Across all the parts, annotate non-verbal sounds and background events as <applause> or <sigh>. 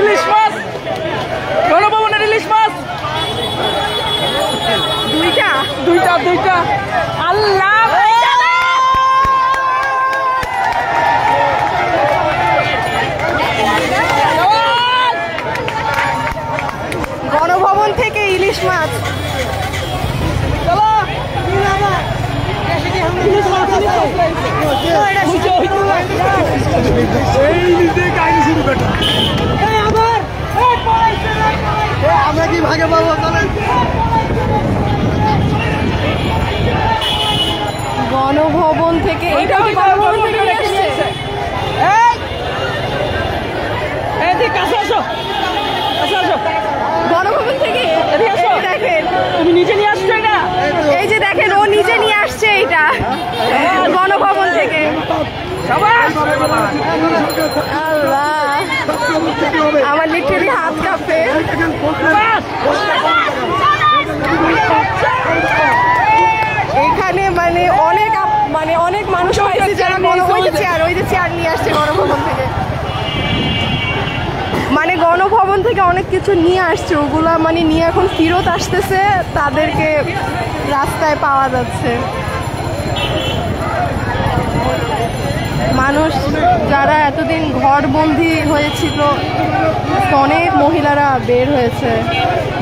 ইলিশ মাছ। গণভবনের ইলিশ মাছ। দুইটা? দুইটা দুইটা। আল্লাহ! গণভবন থেকে ইলিশ মাছ। আমরা কি ভাগে পাবো? চলেন। গণভবন থেকে এটা কি গণভবন থেকে আসছে এই এই তুই কাছে আসো। কাছে আসো। গণভবন থেকে এদিকে আসো। এই দেখেন। তুমি নিজে নিয়ে আসছো এটা? এই যে দেখেন ও নিজে নিয়ে আসছে এইটা। গণভবন থেকে। সবাই। আল্লাহ। আমার লিটারি হাত কাঁপে। এখানে মানে অনেক মানে অনেক মানুষ পাইছে যারা গণ ওই যে চেয়ার ওই যে চেয়ার নিয়ে আসছে গণভবন থেকে। মানে গণভবন থেকে অনেক কিছু নিয়ে আসছে। ওগুলা মানে নিয়ে এখন ফেরত আসতেছে তাদেরকে রাস্তায় পাওয়া যাচ্ছে মানুষ যারা এতদিন ঘর ঘরবন্দি হয়েছিল অনেক মহিলারা বের হয়েছে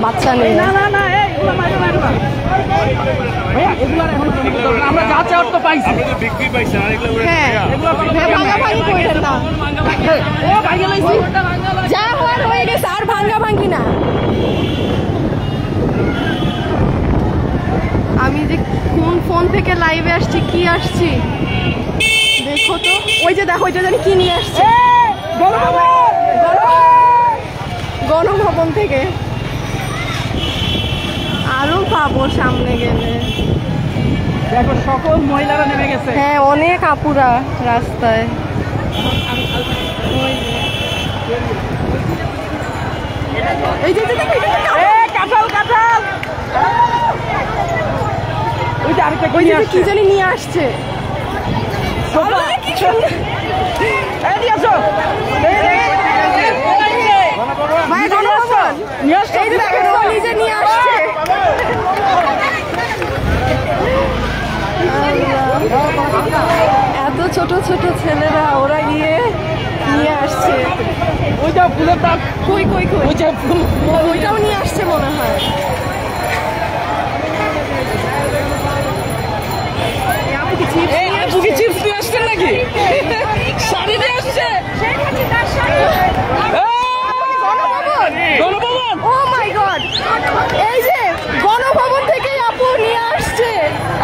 বাচ্চা নিয়ে। না না না এই, এগুলো মারো, মারো না। ভাইয়া, এগুলো আর হ্যাঁ যা হওয়ার গেছে আর ভাঙ্গা ভাঙ্গি না। আমি যে কোন ফোন থেকে লাইভে আসছি কি আসছি? দেখো তো ওই যে দেখো ওই যে জানি কি নিয়ে আসছে। গণ- গণভবন! থেকে। আরও পাবো সামনে গেলে। দেখো সকল মহিলারা নেমে গেছে। হ্যাঁ অনেক আপুরা রাস্তায়। এই যে কাঁঠাল কাঁঠাল! ওই যে কি জানি নিয়ে আসছে সোফা। আরে, কি সুন্দর। এই নিয়ে আসো এই, এই, এই, এই, এই, ভাই নিজে নিয়ে আসছো? গণভবন নিয়ে আসছো? এই যে দেখেন ও নিজে নিয়ে আসছে এত ছোট ছেলেরা ওরা গিয়ে নিয়ে আসছে। ওইটা যে ফুলের কই কই কই? ওই যে ফুল ও, ওইটাও নিয়ে আসছে মনে হয়। আমি আপু কি? চিপস নিয়ে আসছেন নাকি <laughs> শাড়ি নিয়ে আসছে Ganabhaban Ganabhaban oh my god এই যে গণভবন থেকে আপু নিয়ে আসছে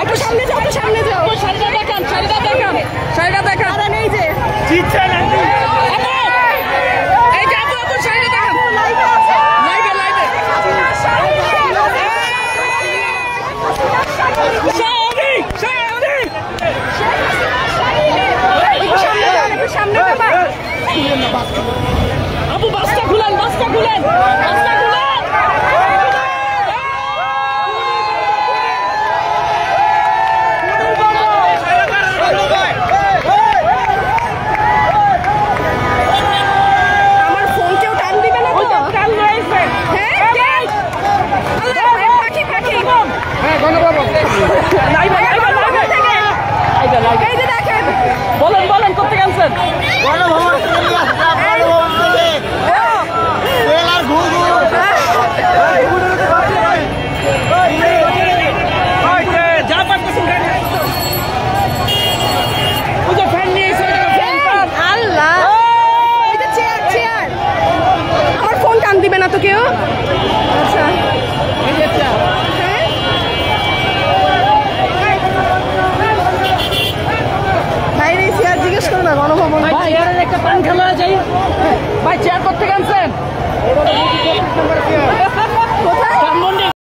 একটু সামনে যাও একটু সামনে যাও শাড়িটা দেখান শাড়িটা দেখান শাড়িটা দেখান কারণ এই যে আপু, এই যে আপু আপু শাড়িটা দেখান লাইভে আছে লাইভে লাইভে শাড়ি শাড়ি একটু সামনে যাও একটু সামনে বাবা আপু বাসটা খুলেন বাসটা খুলেন বাসটা খুলেন আমার ফোন কেউ টান দিবে না ওই তো যে কাল রয়েছে হ্যাঁ কে? আল্লাহ, ভাই, পাখি পাখি হ্যাঁ গণভবন লাইভে লাইভে লাইভে থেকে লাইভে লাইভে এই যে দেখেন। বলেন বলেন করতে গেছেন গণভবন থেকে নিয়ে আসছে, গণভবন থেকে। তেল আর ঘুঘু। যা পারতেছেন ওই যে ফ্যান নিয়ে এসে ফ্যান ফ্যান আল্লাহ এই যে চেয়ার চেয়ার আমার ফোন টান দিবে না তো কেউ আচ্ছা এই যে চা হ্যাঁ ভাইরে চেয়ার জিজ্ঞেস করো না গণভবন ভাই এর একটা পান খেলা যাই ভাই চেয়ার করতে গেছেন